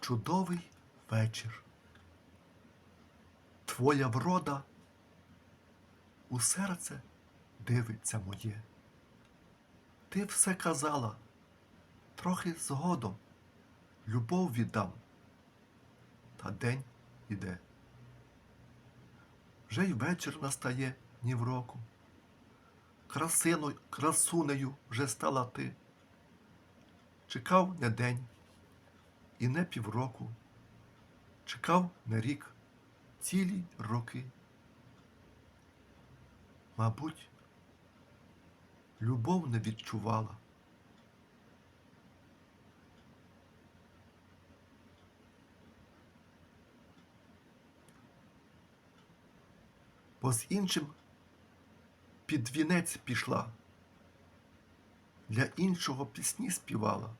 Чудовий вечір. Твоя врода у серце дивиться моє. Ти все казала, трохи згодом любов віддам, та день іде. Вже й вечір настає ні в року. Красиною, красунею вже стала ти. Чекав не день і не півроку. Чекав не рік, цілі роки. Мабуть, любов не відчувала. Бо з іншим під вінець пішла, для іншого пісні співала,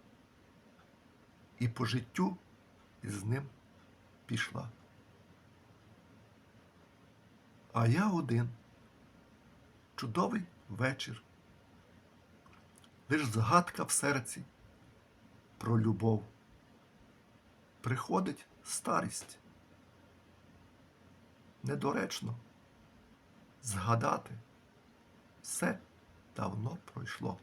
і по життю із ним пішла. А я один. Чудовий вечір. Лиш згадка в серці про любов. Приходить старість. Недоречно згадати все давно пройшло.